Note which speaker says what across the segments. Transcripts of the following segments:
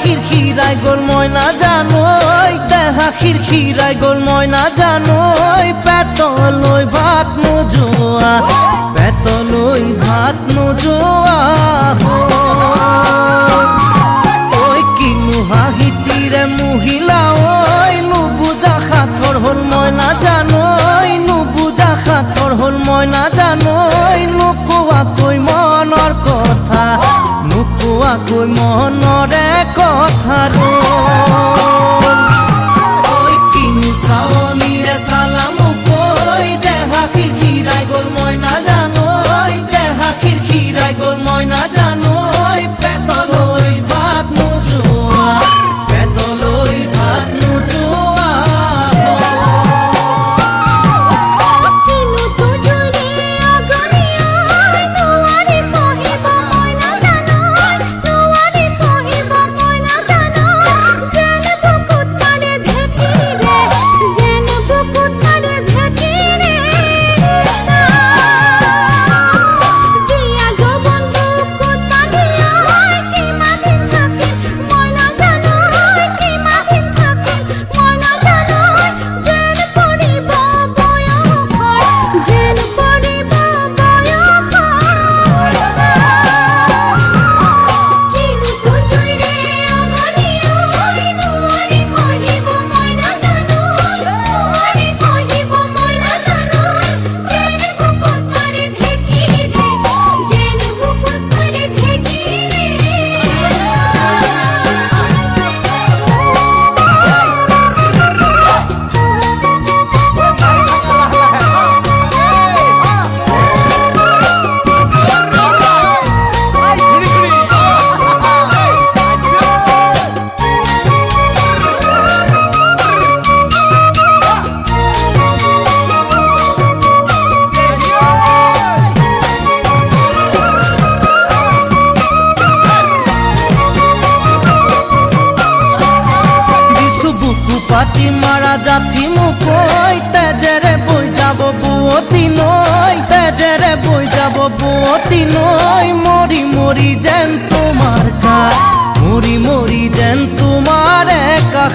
Speaker 1: খিরখিরাই গোল ময়না জানোই, দেহা খিরখিরাই গোল ময়না জানোই, পেতলই ভাত নোজোয়া, পেতলই ভাত নোজোয়া ওই কিনু হাহিতিরে মহিলা ওই, নুবুজা খাথর হল ময়না জানোই, নুবুজা খাথর হল ময়না কই মনৰে কথা বুকু পাতি মাৰা জাঠি মুকৈ তেজেৰে বৈ যাব বুৱতী নৈ তেজেৰে বৈ যাব বুৱতী নৈ মৰি মৰি যেন তোমাৰ কা মৰি মৰি যেন তোমাৰ কাষ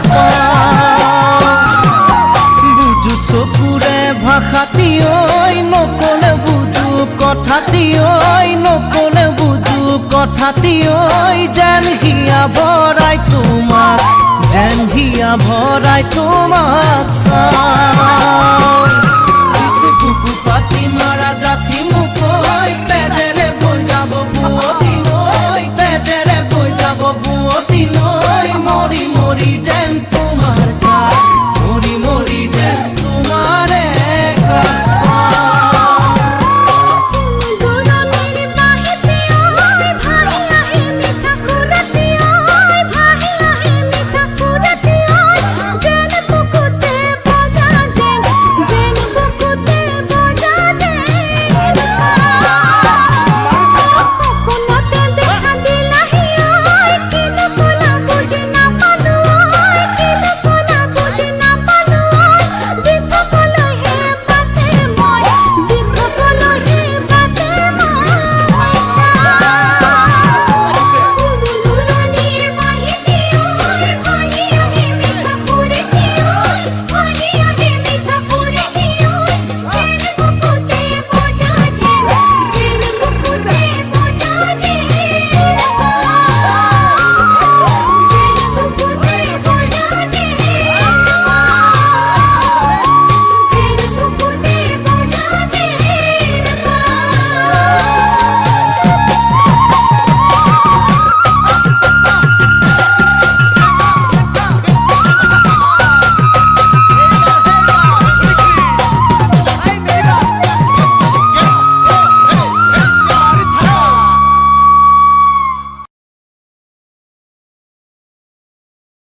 Speaker 1: বুজু চকুৰে ভাষাতি ঐ নকলে বুজু কথাতি ঐ নকলে বুজু কথাতি ঐ যেন হিয়া ভৰাই তোমাক। যেন হিয়া ভৰাই তোমাক